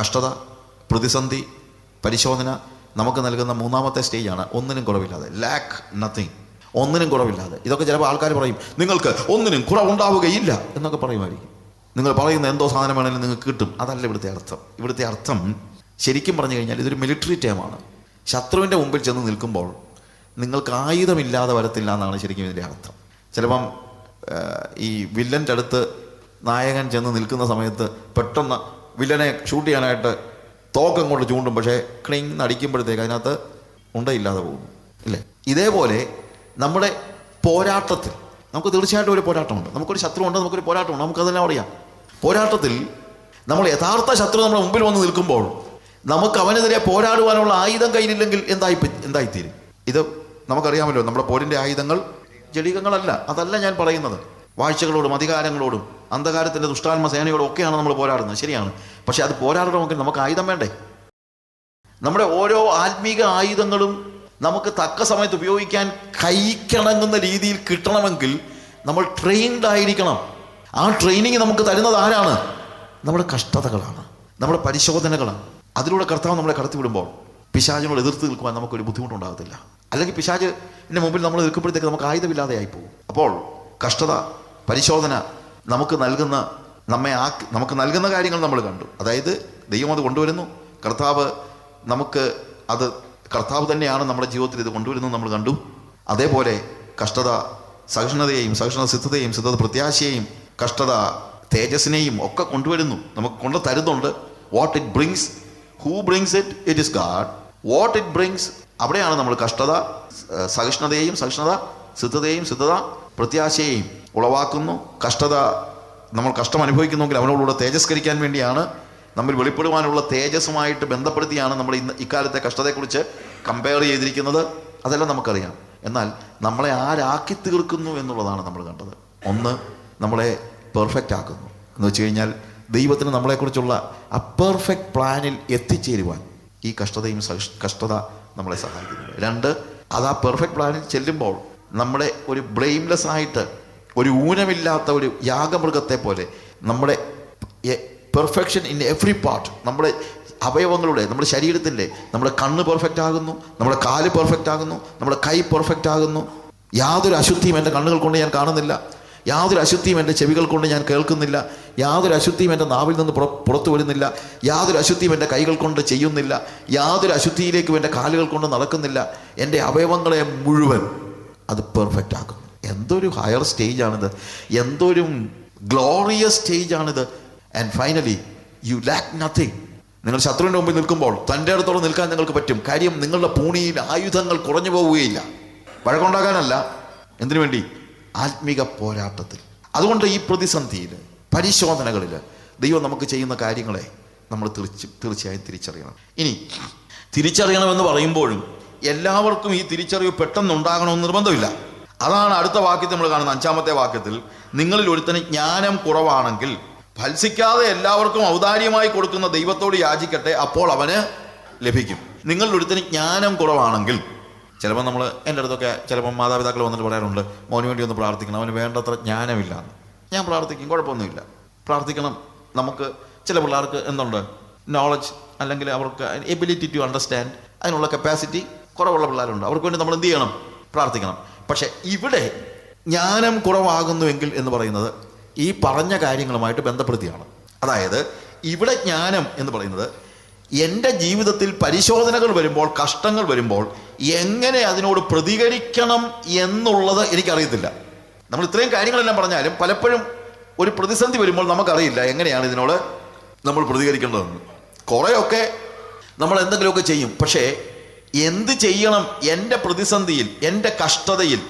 കഷ്ടത പ്രതിസന്ധി പരിശോധന നമുക്ക് നൽകുന്ന മൂന്നാമത്തെ സ്റ്റേജാണ് ഒന്നിനും കുറവില്ലാതെ. ലാക്ക് നത്തിങ് ഒന്നിനും കുറവില്ലാതെ. ഇതൊക്കെ ചിലപ്പോൾ ആൾക്കാർ പറയും നിങ്ങൾക്ക് ഒന്നിനും കുറവുണ്ടാവുകയില്ല എന്നൊക്കെ പറയുമായിരിക്കും. നിങ്ങൾ പറയുന്ന എന്തോ സാധനം വേണമെങ്കിലും നിങ്ങൾക്ക് കിട്ടും. അതല്ല ഇവിടുത്തെ അർത്ഥം. ഇവിടുത്തെ അർത്ഥം ശരിക്കും പറഞ്ഞു കഴിഞ്ഞാൽ ഇതൊരു മിലിറ്ററി ടേമാണ് ശത്രുവിന്റെ മുമ്പിൽ ചെന്ന് നിൽക്കുമ്പോൾ നിങ്ങൾക്ക് ആയുധമില്ലാതെ വരത്തില്ല എന്നാണ് ശരിക്കും ഇതിന്റെ അർത്ഥം. ചിലപ്പം ഈ വില്ലന്റെ അടുത്ത് നായകൻ ചെന്ന് നിൽക്കുന്ന സമയത്ത് പെട്ടെന്ന് വില്ലനെ ഷൂട്ട് ചെയ്യാനായിട്ട് തോക്കം കൊണ്ട് ചൂണ്ടും പക്ഷേ ക്ലിങ് അടിക്കുമ്പോഴത്തേക്ക് അതിനകത്ത് ഉണ്ടയില്ലാതെ പോകുന്നു. ഇല്ലേ? ഇതേപോലെ നമ്മുടെ പോരാട്ടത്തിൽ നമുക്ക് തീർച്ചയായിട്ടും ഒരു പോരാട്ടമുണ്ട്. നമുക്കൊരു ശത്രുവുണ്ട് നമുക്കൊരു പോരാട്ടമുണ്ട്. നമുക്കതെല്ലാം അറിയാം. പോരാട്ടത്തിൽ നമ്മൾ യഥാർത്ഥ ശത്രു നമ്മുടെ മുമ്പിൽ വന്ന് നിൽക്കുമ്പോൾ നമുക്ക് അവനെതിരെ പോരാടുവാനുള്ള ആയുധം കയ്യിലില്ലെങ്കിൽ എന്തായി എന്തായിത്തീരും? ഇത് നമുക്കറിയാമല്ലോ. നമ്മുടെ പോരിന്റെ ആയുധങ്ങൾ ജടികങ്ങളല്ല അതല്ല ഞാൻ പറയുന്നത്. വാഴ്ചകളോടും അധികാരങ്ങളോടും അന്ധകാരത്തിന്റെ ദുഷ്ടാത്മ സേനയോടും ഒക്കെയാണ് നമ്മൾ പോരാടുന്നത്. ശരിയാണ്. പക്ഷേ അത് പോരാടണമെങ്കിൽ നമുക്ക് ആയുധം വേണ്ടേ? നമ്മുടെ ഓരോ ആത്മീക ആയുധങ്ങളും നമുക്ക് തക്ക സമയത്ത് ഉപയോഗിക്കാൻ കൈക്കിണങ്ങുന്ന രീതിയിൽ കിട്ടണമെങ്കിൽ നമ്മൾ ട്രെയിൻഡ് ആയിരിക്കണം. ആ ട്രെയിനിങ് നമുക്ക് തരുന്നത് ആരാണ്? നമ്മുടെ കഷ്ടതകളാണ്. നമ്മുടെ പരിശോധനകളാണ്. അതിലൂടെ കർത്താവ് നമ്മളെ കടത്തിവിടുമ്പോൾ പിശാചിനോട് എതിർത്ത് നിൽക്കുവാൻ നമുക്കൊരു ബുദ്ധിമുട്ടുണ്ടാകത്തില്ല. അല്ലെങ്കിൽ പിശാചിന് മുമ്പിൽ നമ്മൾ നിൽക്കുമ്പോഴത്തേക്ക് നമുക്ക് ആയുധമില്ലാതെ ആയിപ്പോകും അപ്പോൾ കഷ്ടത പരിശോധന നമുക്ക് നൽകുന്ന നമ്മെ ആ നമുക്ക് നൽകുന്ന കാര്യങ്ങൾ നമ്മൾ കണ്ടു. അതായത് ദൈവം അത് കൊണ്ടുവരുന്നു. കർത്താവ് നമുക്ക് അത് കർത്താവ് തന്നെയാണ് നമ്മുടെ ജീവിതത്തിൽ ഇത് കൊണ്ടുവരുന്നത് നമ്മൾ കണ്ടു. അതേപോലെ കഷ്ടത സഹിഷ്ണുതയെയും സഹിഷ്ണുത സിദ്ധതയെയും സിദ്ധത പ്രത്യാശയെയും കഷ്ടത തേജസ്സിനെയും ഒക്കെ കൊണ്ടുവരുന്നു. നമുക്ക് കൊണ്ടു തരുന്നുണ്ട്. What it brings who brings it it is God what it brings അവിടെയാണ് നമ്മൾ കഷ്ടത സഹിഷ്ണുതയെയും സഹിഷ്ണുത സിദ്ധതയെയും സിദ്ധത പ്രത്യാശയെയും ഉളവാക്കുന്നു. കഷ്ടത നമ്മൾ കഷ്ടം അനുഭവിക്കുന്നെങ്കിൽ അവനോടുകൂടെ തേജസ്കരിക്കാൻ വേണ്ടിയാണ് നമ്മൾ വെളിപ്പെടുവാനുള്ള തേജസ്സുമായിട്ട് ബന്ധപ്പെടുത്തിയാണ് നമ്മൾ ഇന്ന് ഇക്കാലത്തെ കഷ്ടതയെക്കുറിച്ച് കമ്പയർ ചെയ്തിരിക്കുന്നത്. അതെല്ലാം നമുക്കറിയാം. എന്നാൽ നമ്മളെ ആരാക്കി തീർക്കുന്നു എന്നുള്ളതാണ് നമ്മൾ കണ്ടത്. ഒന്ന് നമ്മളെ പെർഫെക്റ്റ് ആക്കുന്നു. എന്ന് വെച്ച് കഴിഞ്ഞാൽ ദൈവത്തിന് നമ്മളെക്കുറിച്ചുള്ള ആ പെർഫെക്റ്റ് പ്ലാനിൽ എത്തിച്ചേരുവാൻ ഈ കഷ്ടതയും കഷ്ടത നമ്മളെ സഹായിക്കുന്നു രണ്ട് അത് ആ പെർഫെക്റ്റ് പ്ലാനിൽ ചെല്ലുമ്പോൾ നമ്മുടെ ഒരു ബ്ലെയിംലെസ് ആയിട്ട് ഒരു ഊനമില്ലാത്ത ഒരു യാഗമൃഗത്തെ പോലെ നമ്മുടെ പെർഫെക്ഷൻ ഇൻ എവറി പാർട്ട് നമ്മുടെ അവയവങ്ങളുടെ നമ്മുടെ ശരീരത്തിന്റെ നമ്മുടെ കണ്ണ് പെർഫെക്റ്റ് ആകുന്നു നമ്മുടെ കാൽ പെർഫെക്റ്റ് ആകുന്നു നമ്മുടെ കൈ പെർഫെക്റ്റ് ആകുന്നു. യാതൊരു അശുദ്ധിയും എന്റെ കണ്ണുകൾ കൊണ്ട് ഞാൻ കാണുന്നില്ല. യാതൊരു അശുദ്ധിയും എന്റെ ചെവികൾ കൊണ്ട് ഞാൻ കേൾക്കുന്നില്ല. യാതൊരു അശുദ്ധിയും എന്റെ നാവിൽ നിന്ന് പുറ പുറത്തു വരുന്നില്ല. യാതൊരു അശുദ്ധിയും എന്റെ കൈകൾ കൊണ്ട് ചെയ്യുന്നില്ല. യാതൊരു അശുദ്ധിയിലേക്കും എന്റെ കാലുകൾ കൊണ്ട് നടക്കുന്നില്ല. എന്റെ അവയവങ്ങളെ മുഴുവൻ അത് പെർഫെക്റ്റ് ആക്കും. എന്തൊരു ഹയർ സ്റ്റേജാണിത് എന്തൊരു glorious സ്റ്റേജാണിത് and finally you lack nothing നിങ്ങൾ ശത്രുവിന്റെ മുമ്പിൽ നിൽക്കുമ്പോൾ തന്റെ അടുത്തോളം നിൽക്കാൻ നിങ്ങൾക്ക് പറ്റും. കാര്യം നിങ്ങളുടെ പൂണിയിൽ ആയുധങ്ങൾ കുറഞ്ഞു പോവുകയില്ല. വഴക്കുണ്ടാക്കാനല്ല. എന്തിനു വേണ്ടി? ആത്മീക പോരാട്ടത്തിൽ. അതുകൊണ്ട് ഈ പ്രതിസന്ധിയിൽ പരിശോധനകളിൽ ദൈവം നമുക്ക് ചെയ്യുന്ന കാര്യങ്ങളെ നമ്മൾ തീർച്ച തീർച്ചയായും തിരിച്ചറിയണം. ഇനി തിരിച്ചറിയണമെന്ന് പറയുമ്പോഴും എല്ലാവർക്കും ഈ തിരിച്ചറിവ് പെട്ടെന്നുണ്ടാകണമെന്ന് നിർബന്ധമില്ല. അതാണ് അടുത്ത വാക്യത്തിൽ നമ്മൾ കാണുന്ന അഞ്ചാമത്തെ വാക്യത്തിൽ നിങ്ങളിൽ ഒരുത്തന് ജ്ഞാനം കുറവാണെങ്കിൽ ഫത്സിക്കാതെ എല്ലാവർക്കും ഔദാര്യമായി കൊടുക്കുന്ന ദൈവത്തോട് യാചിക്കട്ടെ അപ്പോൾ അവന് ലഭിക്കും. നിങ്ങളിൽ ഒരുത്തന് ജ്ഞാനം കുറവാണെങ്കിൽ ചിലപ്പോൾ നമ്മൾ എന്റെ അടുത്തൊക്കെ ചിലപ്പോൾ മാതാപിതാക്കൾ വന്നിട്ട് പറയാറുണ്ട് മോന് വേണ്ടി ഒന്ന് പ്രാർത്ഥിക്കണം അവന് വേണ്ടത്ര ജ്ഞാനമില്ല. ഞാൻ പ്രാർത്ഥിക്കും കുഴപ്പമൊന്നുമില്ല. പ്രാർത്ഥിക്കണം നമുക്ക് ചില പിള്ളേർക്ക് എന്തുണ്ട്? നോളജ് അല്ലെങ്കിൽ അവർക്ക് എബിലിറ്റി ടു അണ്ടർസ്റ്റാൻഡ് അതിനുള്ള കപ്പാസിറ്റി കുറവുള്ള പിള്ളേരുണ്ട്. അവർക്ക് വേണ്ടി നമ്മൾ എന്ത് ചെയ്യണം? പ്രാർത്ഥിക്കണം. പക്ഷേ ഇവിടെ ജ്ഞാനം കുറവാകുന്നുവെങ്കിൽ എന്ന് പറയുന്നത് ഈ പറഞ്ഞ കാര്യങ്ങളുമായിട്ട് ബന്ധപ്പെടുത്തിയാണ്. അതായത് ഇവിടെ ജ്ഞാനം എന്ന് പറയുന്നത് എന്റെ ജീവിതത്തിൽ പരിശോധനകൾ വരുമ്പോൾ കഷ്ടങ്ങൾ വരുമ്പോൾ എങ്ങനെ അതിനോട് പ്രതികരിക്കണം എന്നുള്ളത് എനിക്കറിയത്തില്ല. നമ്മൾ ഇത്രയും കാര്യങ്ങളെല്ലാം പറഞ്ഞാലും പലപ്പോഴും ഒരു പ്രതിസന്ധി വരുമ്പോൾ നമുക്കറിയില്ല എങ്ങനെയാണ് ഇതിനോട് നമ്മൾ പ്രതികരിക്കേണ്ടതെന്ന്. കുറേയൊക്കെ നമ്മൾ എന്തെങ്കിലുമൊക്കെ ചെയ്യും. പക്ഷേ എന്ത് ചെയ്യണം എന്റെ പ്രതിസന്ധിയിൽ എന്റെ കഷ്ടതയിൽ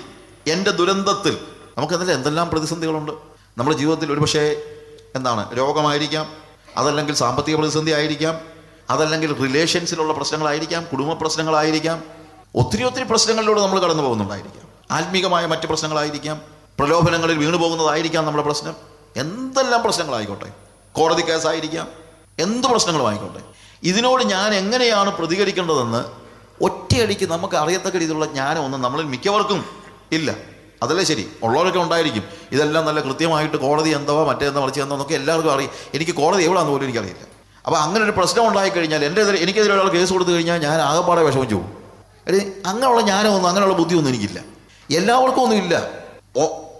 എന്റെ ദുരന്തത്തിൽ? നമുക്ക് അതിൽ എന്തെല്ലാം പ്രതിസന്ധികളുണ്ട്? നമ്മുടെ ജീവിതത്തിൽ ഒരുപക്ഷേ എന്താണ് രോഗമായിരിക്കാം അതല്ലെങ്കിൽ സാമ്പത്തിക പ്രതിസന്ധി ആയിരിക്കാം അതല്ലെങ്കിൽ റിലേഷൻസിലുള്ള പ്രശ്നങ്ങളായിരിക്കാം കുടുംബ പ്രശ്നങ്ങളായിരിക്കാം ഒത്തിരി ഒത്തിരി പ്രശ്നങ്ങളിലൂടെ നമ്മൾ കടന്നു പോകുന്നുണ്ടായിരിക്കാം. ആത്മീകമായ മറ്റ് പ്രശ്നങ്ങളായിരിക്കാം പ്രലോഭനങ്ങളിൽ വീണു പോകുന്നതായിരിക്കാം നമ്മുടെ പ്രശ്നം. എന്തെല്ലാം പ്രശ്നങ്ങളായിക്കോട്ടെ? കോടതി കേസായിരിക്കാം എന്ത് പ്രശ്നങ്ങളും ആയിക്കോട്ടെ? ഇതിനോട് ഞാൻ എങ്ങനെയാണ് പ്രതികരിക്കേണ്ടതെന്ന് ഒറ്റയടിക്ക് നമുക്ക് അറിയത്തക്ക രീതിയിലുള്ള ജ്ഞാനമൊന്നും നമ്മളിൽ മിക്കവർക്കും ഇല്ല. അതല്ലേ ശരി? ഉള്ളവരൊക്കെ ഉണ്ടായിരിക്കും. ഇതെല്ലാം നല്ല കൃത്യമായിട്ട് കോടതി എന്തോ മറിച്ച് എന്തോ എന്നൊക്കെ എല്ലാവർക്കും അറിയാം. എനിക്ക് കോടതി എവിടെയാണെന്ന് പോലും എനിക്കറിയില്ല. അപ്പോൾ അങ്ങനെ ഒരു പ്രശ്നം ഉണ്ടായി കഴിഞ്ഞാൽ എന്റെ എതിരെ എനിക്കെതിരെ ഒരാൾ കേസ് കൊടുത്തു കഴിഞ്ഞാൽ ഞാൻ ആകെപ്പാടെ വിഷമിച്ചു പോകും. അങ്ങനെയുള്ള ജ്ഞാനമൊന്നും അങ്ങനെയുള്ള ബുദ്ധിയൊന്നും എനിക്കില്ല. എല്ലാവർക്കും ഒന്നും ഇല്ല.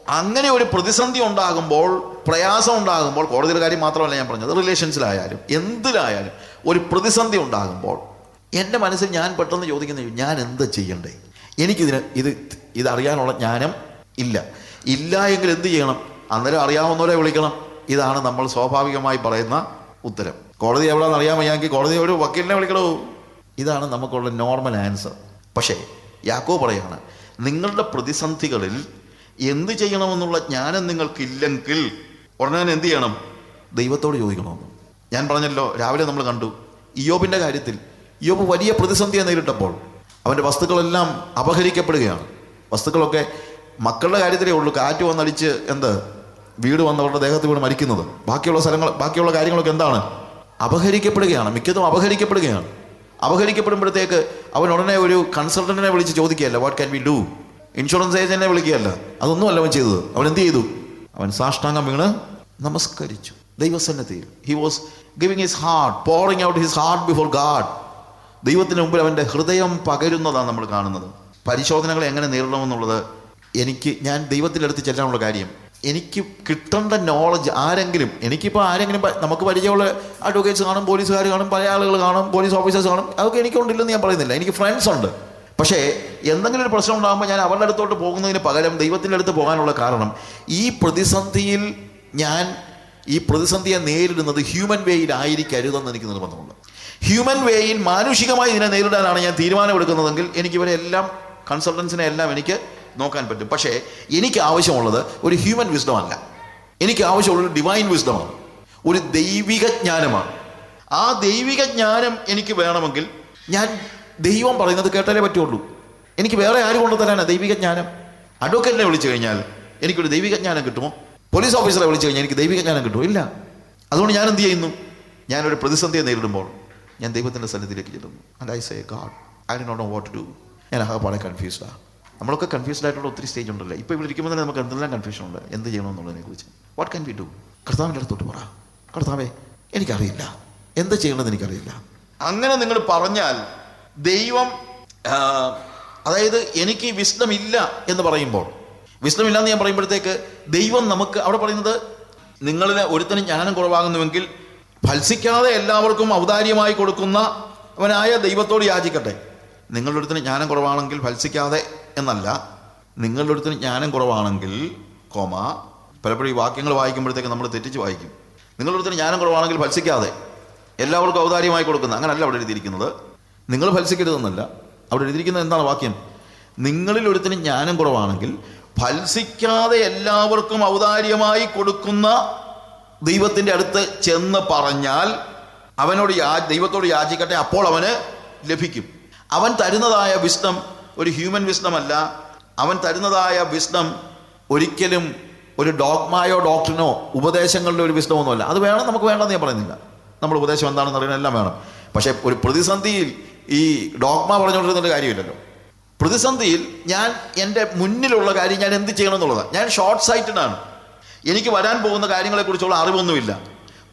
അങ്ങനെ ഒരു പ്രതിസന്ധി ഉണ്ടാകുമ്പോൾ പ്രയാസം ഉണ്ടാകുമ്പോൾ കോടതിയുടെ കാര്യം മാത്രമല്ല ഞാൻ പറഞ്ഞത് റിലേഷൻസിലായാലും എന്തിലായാലും ഒരു പ്രതിസന്ധി ഉണ്ടാകുമ്പോൾ എന്റെ മനസ്സിൽ ഞാൻ പെട്ടെന്ന് ചോദിക്കുന്ന ഞാൻ എന്ത് ചെയ്യണ്ടേ? എനിക്കിതിന് ഇത് ഇതറിയാനുള്ള ജ്ഞാനം ഇല്ല. ഇല്ല എങ്കിൽ എന്ത് ചെയ്യണം? അന്നേരം അറിയാവുന്നവരെ വിളിക്കണം. ഇതാണ് നമ്മൾ സ്വാഭാവികമായി പറയുന്ന ഉത്തരം. കോടതി എവിടെയാണെന്ന് അറിയാൻ വയ്യാമെങ്കിൽ കോടതി ഒരു വക്കീലിനെ വിളിക്കണോ? ഇതാണ് നമുക്കുള്ള നോർമൽ ആൻസർ. പക്ഷേ യാക്കോ പറയാണ് നിങ്ങളുടെ പ്രതിസന്ധികളിൽ എന്ത് ചെയ്യണമെന്നുള്ള ജ്ഞാനം നിങ്ങൾക്കില്ലെങ്കിൽ ഉടനെ എന്ത് ചെയ്യണം? ദൈവത്തോട് ചോദിക്കണമെന്ന്. ഞാൻ പറഞ്ഞല്ലോ രാവിലെ നമ്മൾ കണ്ടു. ഇയോബിന്റെ കാര്യത്തിൽ ഇയോബ് വലിയ പ്രതിസന്ധിയെ നേരിട്ടപ്പോൾ അവന്റെ വസ്തുക്കളെല്ലാം അപഹരിക്കപ്പെടുകയാണ്. വസ്തുക്കളൊക്കെ മക്കളുടെ കാര്യത്തിലേ ഉള്ളൂ. കാറ്റ് വന്നടിച്ച് എന്ത്? വീട് വന്നവരുടെ ദേഹത്ത് വീണ് മരിക്കുന്നത്. ബാക്കിയുള്ള സ്ഥലങ്ങൾ ബാക്കിയുള്ള കാര്യങ്ങളൊക്കെ എന്താണ്? അപഹരിക്കപ്പെടുകയാണ്. മിക്കതും അപഹരിക്കപ്പെടുകയാണ്. അപഹരിക്കപ്പെടുമ്പോഴത്തേക്ക് അവൻ ഉടനെ ഒരു കൺസൾട്ടന്റിനെ വിളിച്ച് ചോദിക്കുകയല്ല what can we do insurance ഏജന്റിനെ വിളിക്കുകയല്ല അതൊന്നുമല്ല അവൻ ചെയ്തത്. അവൻ എന്ത് ചെയ്തു? അവൻ സാഷ്ടാംഗം വീണ് നമസ്കരിച്ചു. ദൈവസന്നദ്ധിയിൽ he was giving his heart pouring out his heart before God ദൈവത്തിന് മുമ്പിൽ അവന്റെ ഹൃദയം പകരുന്നതാണ് നമ്മൾ കാണുന്നത്. പരിശോധനകളെ എങ്ങനെ നേരിടണമെന്നുള്ളത് എനിക്ക് ഞാൻ ദൈവത്തിന്റെ അടുത്ത് ചെല്ലാനുള്ള കാര്യം. എനിക്ക് കിട്ടേണ്ട നോളജ് ആരെങ്കിലും എനിക്കിപ്പോൾ ആരെങ്കിലും നമുക്ക് പരിചയമുള്ള അഡ്വക്കേറ്റ്സ് കാണും പോലീസുകാർ കാണും പല ആളുകൾ കാണും പോലീസ് ഓഫീസേഴ്സ് കാണും അതൊക്കെ എനിക്കുണ്ടില്ലെന്ന് ഞാൻ പറയുന്നില്ല. എനിക്ക് ഫ്രണ്ട്സ് ഉണ്ട്. പക്ഷേ എന്തെങ്കിലും ഒരു പ്രശ്നം ഉണ്ടാകുമ്പോൾ ഞാൻ അവരുടെ അടുത്തോട്ട് പോകുന്നതിന് പകരം ദൈവത്തിന്റെ അടുത്ത് പോകാനുള്ള കാരണം ഈ പ്രതിസന്ധിയിൽ ഞാൻ ഈ പ്രതിസന്ധിയെ നേരിടുന്നത് ഹ്യൂമൻ വേയിലായിരിക്കരുതെന്ന് എനിക്ക് നിർബന്ധമുണ്ട്. ഹ്യൂമൻ വേയിൽ മാനുഷികമായി ഇതിനെ നേരിടാനാണ് ഞാൻ തീരുമാനമെടുക്കുന്നതെങ്കിൽ എനിക്ക് ഇവരെ എല്ലാം കൺസൾട്ടൻസിനെ എല്ലാം എനിക്ക് നോക്കാൻ പറ്റും. പക്ഷേ എനിക്ക് ആവശ്യമുള്ളത് ഒരു ഹ്യൂമൻ വിസ്ഡം അല്ല. എനിക്ക് ആവശ്യമുള്ളത് ഡിവൈൻ വിസ്ഡമാണ് ഒരു ദൈവിക ജ്ഞാനമാണ്. ആ ദൈവിക ജ്ഞാനം എനിക്ക് വേണമെങ്കിൽ ഞാൻ ദൈവം പറയുന്നത് കേട്ടാലേ പറ്റുള്ളൂ. എനിക്ക് വേറെ ആര് കൊണ്ടു തരാനാണ് ദൈവിക ജ്ഞാനം? അഡ്വക്കേറ്റിനെ വിളിച്ചു കഴിഞ്ഞാൽ എനിക്കൊരു ദൈവിക ജ്ഞാനം കിട്ടുമോ? പോലീസ് ഓഫീസറെ വിളിച്ചു കഴിഞ്ഞാൽ എനിക്ക് ദൈവിക ജ്ഞാനം കിട്ടുമോ? ഇല്ല. അതുകൊണ്ട് ഞാൻ എന്ത് ചെയ്യുന്നു? ഞാനൊരു പ്രതിസന്ധിയെ നേരിടുമ്പോൾ ഞാൻ ദൈവത്തിന്റെ സന്നിധിയിലേക്ക് ചെല്ലുന്നു. And I say God I did not know what do ഞാൻ പാടെ കൺഫ്യൂസ്ഡാണ് നമ്മളൊക്കെ കൺഫ്യൂസ്ഡ് ആയിട്ടുള്ള ഒത്തിരി സ്റ്റേജ് ഉണ്ടല്ലോ? ഇപ്പോൾ ഇവിടെ ഇരിക്കുമ്പോൾ തന്നെ നമുക്ക് എന്തെല്ലാം കൺഫ്യൂഷൻ ഉണ്ട്? എന്ത് ചെയ്യണമെന്നുള്ളതിനെ കുറിച്ച് വാട്ട് കൻ വി ഡു കർത്താവിന്റെ അടുത്തോട്ട് പറ. കർത്താവേ എനിക്കറിയില്ല. എന്ത് ചെയ്യണമെന്ന് എനിക്കറിയില്ല. അങ്ങനെ നിങ്ങൾ പറഞ്ഞാൽ ദൈവം അതായത് എനിക്ക് വിസ്ഡം ഇല്ല എന്ന് പറയുമ്പോൾ വിസ്ഡം ഇല്ല എന്ന് ഞാൻ പറയുമ്പോഴത്തേക്ക് ദൈവം നമുക്ക് അവിടെ പറയുന്നത് നിങ്ങളിൽ ഒരുത്തനും ജ്ഞാനം കുറവാകുന്നുവെങ്കിൽ ഫത്സിക്കാതെ എല്ലാവർക്കും ഔദാര്യമായി കൊടുക്കുന്ന അവനായ ദൈവത്തോട് യാചിക്കട്ടെ. നിങ്ങളുടെ അടുത്തിന് ജ്ഞാനം കുറവാണെങ്കിൽ ഫത്സിക്കാതെ എന്നല്ല. നിങ്ങളുടെ അടുത്തിന് ജ്ഞാനം കുറവാണെങ്കിൽ കോമ പലപ്പോഴും ഈ വാക്യങ്ങൾ വായിക്കുമ്പോഴത്തേക്ക് നമ്മൾ തെറ്റിച്ച് വായിക്കും. നിങ്ങളുടെ അടുത്തിന് ജ്ഞാനം കുറവാണെങ്കിൽ ഫത്സിക്കാതെ എല്ലാവർക്കും ഔദാര്യമായി കൊടുക്കുന്ന അങ്ങനല്ല അവിടെ എഴുതിയിരിക്കുന്നത്. നിങ്ങൾ ഫത്സിക്കരുതെന്നല്ല അവിടെ എഴുതിയിരിക്കുന്നത് എന്താണ് വാക്യം? നിങ്ങളിൽ ഒരുത്തിന് ജ്ഞാനം കുറവാണെങ്കിൽ ഫത്സിക്കാതെ എല്ലാവർക്കും ഔദാര്യമായി കൊടുക്കുന്ന ദൈവത്തിന്റെ അടുത്ത് ചെന്ന് പറഞ്ഞാൽ അവനോട് യാ ദൈവത്തോട് യാചിക്കട്ടെ അപ്പോൾ അവന് ലഭിക്കും. അവൻ തരുന്നതായ വിസ്ഡം ഒരു ഹ്യൂമൻ വിസ്ഡം അല്ല അവൻ തരുന്നതായ വിസ്ഡം ഒരിക്കലും ഒരു ഡോഗ്മായോ ഡോക്ടറിനോ ഉപദേശങ്ങളുടെ ഒരു വിസ്ഡമൊന്നുമല്ല അത് വേണം നമുക്ക് വേണ്ടെന്ന് ഞാൻ പറയുന്നില്ല. നമ്മൾ ഉപദേശം എന്താണെന്ന് അറിയണം എല്ലാം വേണം. പക്ഷേ ഒരു പ്രതിസന്ധിയിൽ ഈ ഡോഗ്മ പറഞ്ഞുകൊണ്ടിരുന്നൊരു കാര്യമില്ലല്ലോ. പ്രതിസന്ധിയിൽ ഞാൻ എന്റെ മുന്നിലുള്ള കാര്യം ഞാൻ എന്ത് ചെയ്യണം എന്നുള്ളതാണ്. ഞാൻ ഷോർട്ട് സൈറ്റഡാണ് എനിക്ക് വരാൻ പോകുന്ന കാര്യങ്ങളെക്കുറിച്ചുള്ള അറിവൊന്നുമില്ല.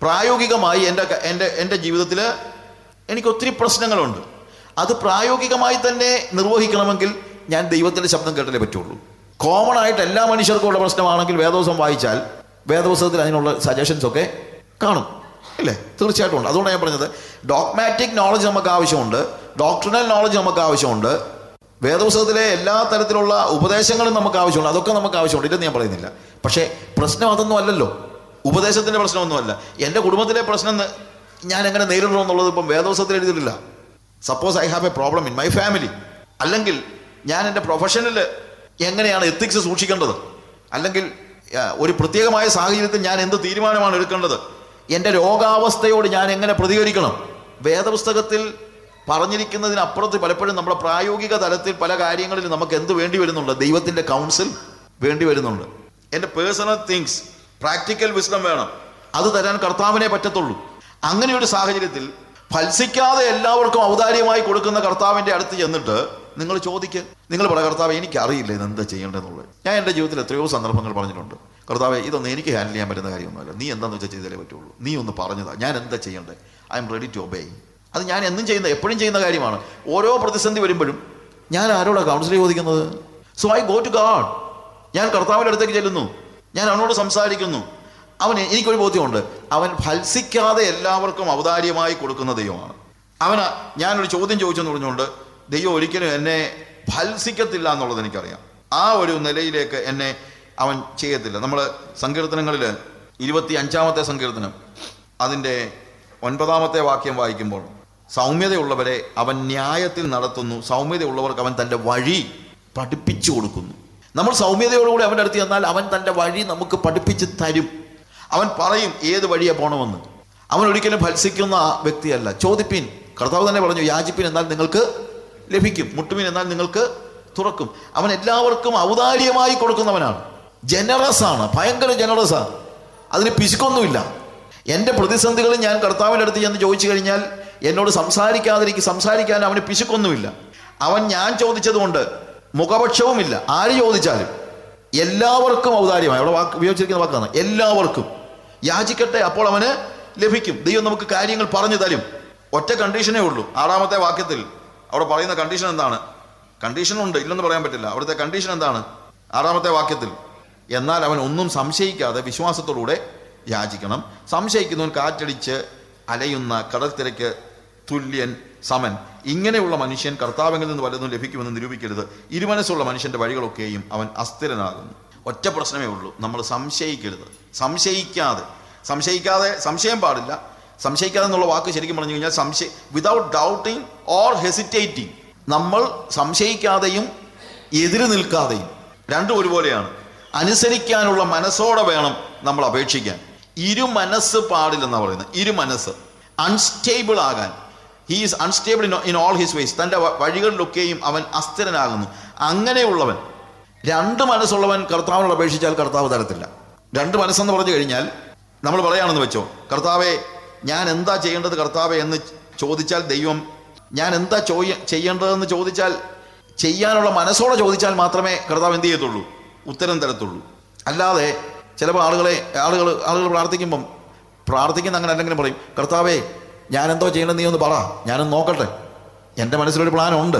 പ്രായോഗികമായി എന്റെ എന്റെ എന്റെ ജീവിതത്തിൽ എനിക്ക് ഒത്തിരി പ്രശ്നങ്ങളുണ്ട്. അത് പ്രായോഗികമായി തന്നെ നിർവഹിക്കണമെങ്കിൽ ഞാൻ ദൈവത്തിന്റെ ശബ്ദം കേട്ടലേ പറ്റുള്ളൂ. കോമൺ ആയിട്ട് എല്ലാ മനുഷ്യർക്കും ഉള്ള പ്രശ്നമാണെങ്കിൽ വേദോസം വായിച്ചാൽ വേദോസത്തിൽ അതിനുള്ള സജഷൻസ് ഒക്കെ കാണും. അല്ലേ? തീർച്ചയായിട്ടും ഉണ്ട്. അതുകൊണ്ടാണ് ഞാൻ പറഞ്ഞത്. ഡോക്മാറ്റിക് നോളജ് നമുക്ക് ആവശ്യമുണ്ട്. ഡോക്ടറിനൽ നോളജ് നമുക്ക് ആവശ്യമുണ്ട്. വേദപുസ്തകത്തിലെ എല്ലാ തരത്തിലുള്ള ഉപദേശങ്ങളും നമുക്ക് ആവശ്യമുണ്ട്. അതൊക്കെ നമുക്ക് ആവശ്യമുണ്ട്. ഇല്ലെന്ന് ഞാൻ പറയുന്നില്ല. പക്ഷേ പ്രശ്നം അതൊന്നും അല്ലല്ലോ. ഉപദേശത്തിന്റെ പ്രശ്നമൊന്നുമല്ല. എന്റെ കുടുംബത്തിലെ പ്രശ്നം ഞാൻ എങ്ങനെ നേരിടണം എന്നുള്ളത് ഇപ്പം വേദപുസ്തകത്തിൽ എഴുതിയിട്ടില്ല. Suppose I have a problem in my family അല്ലെങ്കിൽ ഞാൻ എന്റെ പ്രൊഫഷനിൽ എങ്ങനെയാണ് എത്തിക്സ് സൂക്ഷിക്കേണ്ടത്? അല്ലെങ്കിൽ ഒരു പ്രത്യേകമായ സാഹചര്യത്തിൽ ഞാൻ എന്ത് തീരുമാനമാണ് എടുക്കേണ്ടത്? എന്റെ രോഗാവസ്ഥയോട് ഞാൻ എങ്ങനെ പ്രതികരിക്കണം? വേദപുസ്തകത്തിൽ പറഞ്ഞിരിക്കുന്നതിനപ്പുറത്ത് പലപ്പോഴും നമ്മുടെ പ്രായോഗിക തലത്തിൽ പല കാര്യങ്ങളിൽ നമുക്ക് എന്ത് വേണ്ടി വരുന്നുണ്ട്? ദൈവത്തിന്റെ കൗൺസിൽ വേണ്ടി വരുന്നുണ്ട്. എന്റെ പേഴ്സണൽ തിങ്സ് പ്രാക്ടിക്കൽ വിസ്ഡം വേണം. അത് തരാൻ കർത്താവിനെ പറ്റത്തുള്ളൂ. അങ്ങനെ ഒരു സാഹചര്യത്തിൽ ഫത്സിക്കാതെ എല്ലാവർക്കും ഔദാര്യമായി കൊടുക്കുന്ന കർത്താവിന്റെ അടുത്ത് ചെന്നിട്ട് നിങ്ങൾ ചോദിക്കുക നിങ്ങൾ പറ കർത്താവ് എനിക്കറിയില്ല ഇത് എന്താ ചെയ്യേണ്ടതെന്നുള്ളത്. ഞാൻ എന്റെ ജീവിതത്തിൽ എത്രയോ സന്ദർഭങ്ങൾ പറഞ്ഞിട്ടുണ്ട്. കർത്താവ് ഇതൊന്നും എനിക്ക് ഹാൻഡിൽ ചെയ്യാൻ പറ്റുന്ന കാര്യമൊന്നുമല്ല. നീ എന്താണെന്ന് വെച്ചാൽ ചെയ്താലേ പറ്റുള്ളൂ. നീ ഒന്ന് പറഞ്ഞതാ. ഞാൻ എന്താ ചെയ്യേണ്ടത്? I'm ready to obey അത് ഞാൻ എന്നും ചെയ്യുന്ന എപ്പോഴും ചെയ്യുന്ന കാര്യമാണ്. ഓരോ പ്രതിസന്ധി വരുമ്പോഴും ഞാൻ ആരോടാണ് കൗൺസിൽ ചോദിക്കുന്നത്? So I go to God ഞാൻ കർത്താവിന്റെ അടുത്തേക്ക് ചെല്ലുന്നു. ഞാൻ അവനോട് സംസാരിക്കുന്നു. അവന് എനിക്കൊരു ബോധ്യമുണ്ട്. അവൻ ഫത്സിക്കാതെ എല്ലാവർക്കും ഔദാര്യമായി കൊടുക്കുന്ന ദൈവമാണ്. അവന് ഞാനൊരു ചോദ്യം ചോദിച്ചെന്ന് പറഞ്ഞുകൊണ്ട് ദൈവം ഒരിക്കലും എന്നെ ഫത്സിക്കത്തില്ല എന്നുള്ളത് എനിക്കറിയാം. ആ ഒരു നിലയിലേക്ക് എന്നെ അവൻ ചെയ്യത്തില്ല. നമ്മൾ സങ്കീർത്തനങ്ങളിൽ ഇരുപത്തി അഞ്ചാമത്തെ സങ്കീർത്തനം അതിന്റെ ഒൻപതാമത്തെ വാക്യം വായിക്കുമ്പോൾ സൗമ്യതയുള്ളവരെ അവൻ ന്യായത്തിൽ നടത്തുന്നു. സൗമ്യതയുള്ളവർക്ക് അവൻ തന്റെ വഴി പഠിപ്പിച്ചു കൊടുക്കുന്നു. നമ്മൾ സൗമ്യതയോടുകൂടി അവന്റെ അടുത്ത് ചെന്നാൽ അവൻ തന്റെ വഴി നമുക്ക് പഠിപ്പിച്ച് തരും. അവൻ പറയും ഏത് വഴിയാണ് പോകണമെന്ന് അവൻ ഒരിക്കലും ഭത്സിക്കുന്ന വ്യക്തിയല്ല. ചോദിപ്പിൻ കർത്താവ് തന്നെ പറഞ്ഞു യാചിപ്പിൻ എന്നാൽ നിങ്ങൾക്ക് ലഭിക്കും. മുട്ടുമിൻ എന്നാൽ നിങ്ങൾക്ക് തുറക്കും. അവൻ എല്ലാവർക്കും ഔദാര്യമായി കൊടുക്കുന്നവനാണ്. ജനറസ് ആണ്. ഭയങ്കര ജനറസ് ആണ്. അതിന് പിശുക്കൊന്നുമില്ല. എന്റെ പ്രതിസന്ധികൾ ഞാൻ കർത്താവിന്റെ അടുത്ത് ചെന്ന് ചോദിച്ചു കഴിഞ്ഞാൽ എന്നോട് സംസാരിക്കാതിരിക്കും സംസാരിക്കാൻ അവന് പിശുക്കൊന്നുമില്ല. അവൻ ഞാൻ ചോദിച്ചതുകൊണ്ട് മുഖപക്ഷവുമില്ല. ആര് ചോദിച്ചാലും. എല്ലാവർക്കും ഔദാര്യമായി. അവിടെ വാക്ക് ഉപയോഗിച്ചിരിക്കുന്ന വാക്കാണ്. എല്ലാവർക്കും. യാചിക്കട്ടെ അപ്പോൾ അവന് ലഭിക്കും. ദൈവം നമുക്ക് കാര്യങ്ങൾ പറഞ്ഞു തരും. ഒറ്റ കണ്ടീഷനേ ഉള്ളൂ. ആറാമത്തെ വാക്യത്തിൽ അവിടെ പറയുന്ന കണ്ടീഷൻ എന്താണ്? കണ്ടീഷൻ ഉണ്ട്. ഇല്ലെന്ന് പറയാൻ പറ്റില്ല. അവിടുത്തെ കണ്ടീഷൻ എന്താണ്? ആറാമത്തെ വാക്യത്തിൽ. എന്നാൽ അവൻ ഒന്നും സംശയിക്കാതെ വിശ്വാസത്തോടുകൂടെ യാചിക്കണം. സംശയിക്കുന്നവൻ കാറ്റടിച്ച് അലയുന്ന കടൽ തുല്യൻ സമൻ. ഇങ്ങനെയുള്ള മനുഷ്യൻ കർത്താവിൽ നിന്ന് വല്ലതും ലഭിക്കുമെന്ന് നിരൂപിക്കരുത്. ഇരുമനസ്സുള്ള മനുഷ്യന്റെ വഴികളൊക്കെയും അവൻ അസ്ഥിരനാകുന്നു. ഒറ്റ പ്രശ്നമേ ഉള്ളൂ. നമ്മൾ സംശയിക്കരുത്. സംശയിക്കാതെ. സംശയിക്കാതെ സംശയം പാടില്ല. സംശയിക്കാതെ എന്നുള്ള വാക്ക് ശരിക്കും പറഞ്ഞു കഴിഞ്ഞാൽ സംശയ വിതൗട്ട് ഡൗട്ടിങ് ഓർ ഹെസിറ്റേറ്റിംഗ് നമ്മൾ സംശയിക്കാതെയും എതിര് നിൽക്കാതെയും. രണ്ടും ഒരുപോലെയാണ്. അനുസരിക്കാനുള്ള മനസ്സോടെ വേണം നമ്മൾ അപേക്ഷിക്കാൻ. ഇരു മനസ്സ് പാടില്ലെന്നാണ് പറയുന്നത്. ഇരു മനസ്സ് അൺസ്റ്റേബിൾ ആകാൻ. He is unstable in in all his ways തന്റെ വഴികളിലൊക്കെയും അവൻ അസ്ഥിരനാകുന്നു. അങ്ങനെയുള്ളവൻ. രണ്ട് മനസ്സുള്ളവൻ കർത്താവിനോട് അപേക്ഷിച്ചാൽ കർത്താവ് തരത്തില്ല. രണ്ട് മനസ്സെന്ന് പറഞ്ഞു കഴിഞ്ഞാൽ നമ്മൾ പറയുകയാണെന്ന് വെച്ചോ കർത്താവെ ഞാൻ എന്താ ചെയ്യേണ്ടത് കർത്താവെ എന്ന് ചോദിച്ചാൽ ദൈവം ഞാൻ എന്താ ചോയ ചെയ്യേണ്ടതെന്ന് ചോദിച്ചാൽ ചെയ്യാനുള്ള മനസ്സോടെ ചോദിച്ചാൽ മാത്രമേ കർത്താവ് എന്ത് ചെയ്യത്തുള്ളൂ? ഉത്തരം തരത്തുള്ളൂ. അല്ലാതെ ചിലപ്പോൾ ആളുകളെ ആളുകൾ ആളുകൾ പ്രാർത്ഥിക്കുമ്പം പ്രാർത്ഥിക്കുന്ന അങ്ങനെ അല്ലെങ്കിലും പറയും കർത്താവേ ഞാനെന്തോ ചെയ്യണമെന്ന് നീ ഒന്ന് പറ ഞാനൊന്ന് നോക്കട്ടെ. എന്റെ മനസ്സിലൊരു പ്ലാനുണ്ട്.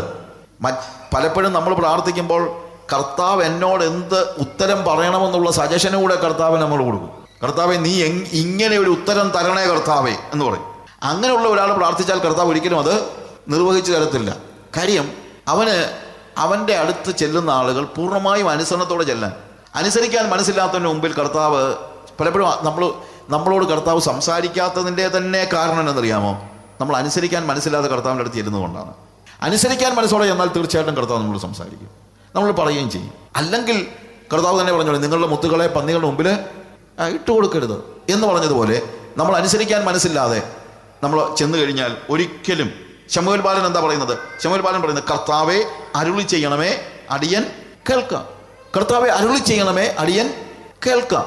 പലപ്പോഴും നമ്മൾ പ്രാർത്ഥിക്കുമ്പോൾ കർത്താവ് എന്നോട് എന്ത് ഉത്തരം പറയണമെന്നുള്ള സജഷനും കൂടെ കർത്താവ് നമ്മൾ കൊടുക്കും. കർത്താവെ നീ ഇങ്ങനെ ഒരു ഉത്തരം തരണേ കർത്താവേ എന്ന് പറയും. അങ്ങനെയുള്ള ഒരാൾ പ്രാർത്ഥിച്ചാൽ കർത്താവ് ഒരിക്കലും അത് നിർവഹിച്ചു തരത്തില്ല. കാര്യം അവന് അവന്റെ അടുത്ത് ചെല്ലുന്ന ആളുകൾ പൂർണമായും അനുസരണത്തോടെ ചെല്ലാൻ അനുസരിക്കാൻ മനസ്സില്ലാത്തതിന് മുമ്പിൽ കർത്താവ് പലപ്പോഴും നമ്മൾ നമ്മളോട് കർത്താവ് സംസാരിക്കാത്തതിന്റെ തന്നെ കാരണം എന്നറിയാമോ നമ്മൾ അനുസരിക്കാൻ മനസ്സില്ലാത്ത കർത്താവിന്റെ അടുത്ത് ചെല്ലുന്നതുകൊണ്ടാണ് അനുസരിക്കാൻ മനസ്സോടെ എന്നാൽ തീർച്ചയായിട്ടും കർത്താവ് നമ്മളോട് സംസാരിക്കും. നമ്മൾ പറയുകയും ചെയ്യും. അല്ലെങ്കിൽ കർത്താവ് തന്നെ പറഞ്ഞോളൂ നിങ്ങളുടെ മുത്തുകളെ പന്നികളുടെ മുമ്പിൽ ഇട്ട് കൊടുക്കരുത്. എന്ന് പറഞ്ഞതുപോലെ നമ്മൾ അനുസരിക്കാൻ മനസ്സില്ലാതെ നമ്മൾ ചെന്ന് കഴിഞ്ഞാൽ ഒരിക്കലും ശമുവൽ ബാലൻ എന്താ പറയുന്നത്? ശമുവൽ ബാലൻ പറയുന്നത് കർത്താവെ അരുളി ചെയ്യണമേ അടിയൻ കേൾക്കാം. കർത്താവെ അരുളി ചെയ്യണമേ അടിയൻ കേൾക്കാം.